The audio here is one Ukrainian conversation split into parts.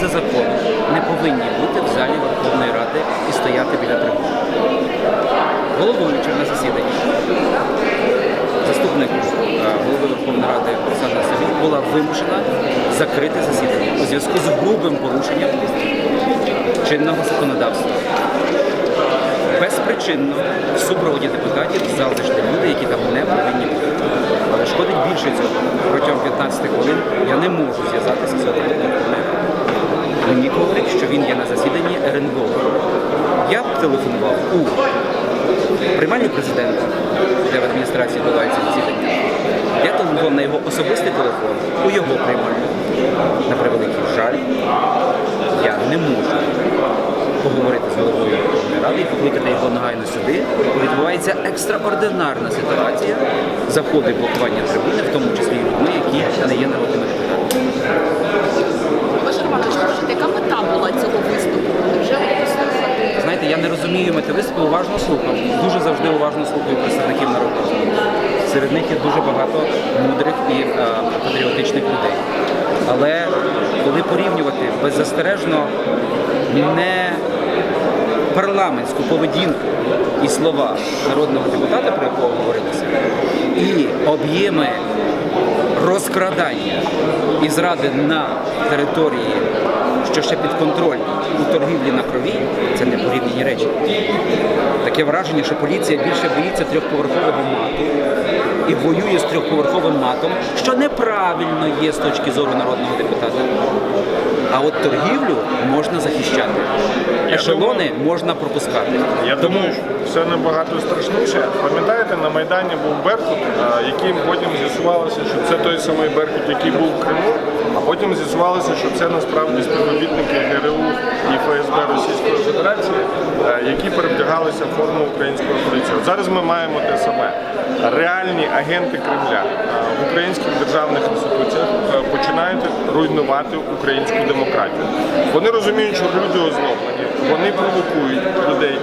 за законом не повинні бути в залі Верховної Ради і стояти біля трибуни. Головуюча на засіданні, заступник е, голови Верховної Ради Олександра Савій була вимушена закрити засідання у зв'язку з грубим порушенням чинного законодавства. Безпричинно в супроводі депутатів зайшли люди, які там не повинні бути. Але шкодить більше цього. Протягом 15 хвилин я не можу зв'язатися з головою Верховної. Мені говорять, що він є на засіданні РНБО. Я телефонував у приймальню президента, де в адміністрації відбувається засідання. Я телефонував на його особистий телефон, у його приймальню. На превеликий жаль, я не можу поговорити з головою Верховної Ради і покликати його негайно сюди. Бо відбувається екстраординарна ситуація заходу і блокування трибуни, в тому числі і людьми, які не є народними. Яка мета була цього виступу? Знаєте, я не розумію мети виступу, уважно слухав. Дуже завжди уважно слухаю представників народу. Серед них є дуже багато мудрих і е, патріотичних людей. Але коли порівнювати беззастережно не парламентську поведінку і слова народного депутата, про якого говорилося, і об'єми розкрадання і зради на території, що ще підконтрольні у торгівлі на крові, це не порівняні речі. Таке враження, що поліція більше боїться трьохповерхового мату і воює з трьохповерховим матом, що неправильно є з точки зору народного депутата. А от торгівлю можна захищати. Ешелони можна пропускати. Я Тому думаю, що все набагато страшніше. Пам'ятаєте, на Майдані був Беркут, яким потім з'ясувалося, що це той самий Беркут, який був в Криму, а потім з'ясувалося, що це насправді співробітники ГРУ і ФСБ Російської Федерації, е, які перевдягалися в форму української поліції. От зараз ми маємо те саме. Реальні агенти Кремля е, в українських державних інституціях е, починають руйнувати українську демократію. Вони розуміють, що люди озлоблені, вони провокують людей.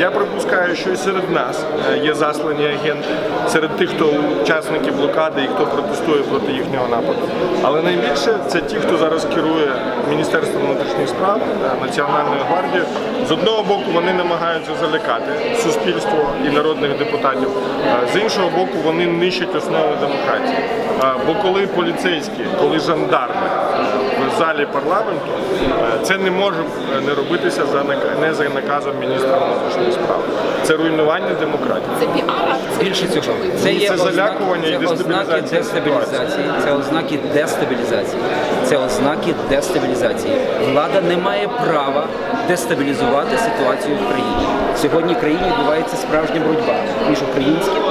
Я припускаю, що і серед нас є заслані агенти, серед тих, хто учасники блокади і хто протестує проти їхнього нападу. Але найбільше це ті, хто зараз керує Міністерством внутрішніх справ, Національної гвардії. З одного боку вони намагаються залякати суспільство і народних депутатів, е, з іншого боку, вони нищать основи демократії. Е, Бо коли поліцейські, коли жандарми е, в залі парламенту, е, це не може е, не робитися за не за наказом міністра внутрішніх справ. Це руйнування демократії. Це піар-акція. Більше цього, це Це є ознаки, залякування і це ознаки дестабілізація дестабілізації. Це ознаки дестабілізації. Це ознаки дестабілізації. Влада не має права дестабілізувати ситуацію в країні. Сьогодні в країні відбувається справжня боротьба між українським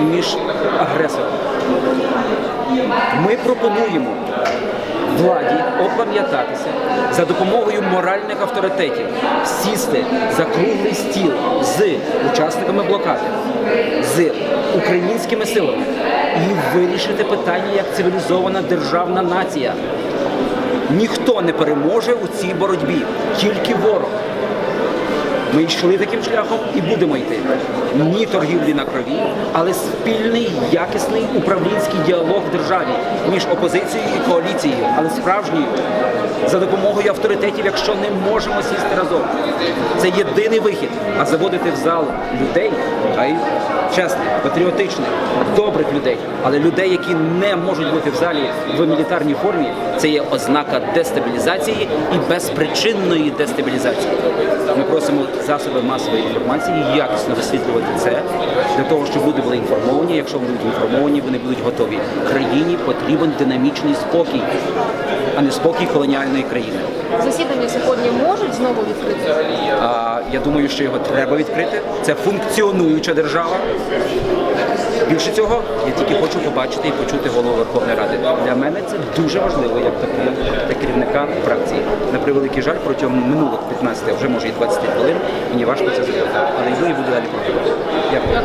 і між агресором. Ми пропонуємо опам'ятатися за допомогою моральних авторитетів, сісти за круглий стіл з учасниками блокади, з українськими силами і вирішити питання як цивілізована державна нація. Ніхто не переможе у цій боротьбі, тільки ворог. Ми йшли таким шляхом і будемо йти. Ні торгівлі на крові, але спільний якісний управлінський діалог в державі між опозицією і коаліцією, але справжньою за допомогою авторитетів, якщо не можемо сісти разом. Це єдиний вихід. А заводити в зал людей, а й чесних, патріотичних, добрих людей, але людей, які не можуть бути в залі в мілітарній формі, це є ознака дестабілізації і безпричинної дестабілізації. Ми просимо засоби масової інформації якісно висвітлювати це для того, щоб люди були інформовані. Якщо вони будуть інформовані, вони будуть готові. Країні потрібен динамічний спокій, а не спокій колоніальної країни. Засідання сьогодні можуть знову відкрити? А я думаю, що його треба відкрити. Це функціонуюча держава. Більше цього, я тільки хочу побачити і почути голову Верховної Ради. Для мене це дуже важливо, як такого керівника фракції. На превеликий жаль, протягом минулих 15, а вже може і 20 хвилин, мені важко це зробити. Але йду і буду далі проходити. Дякую.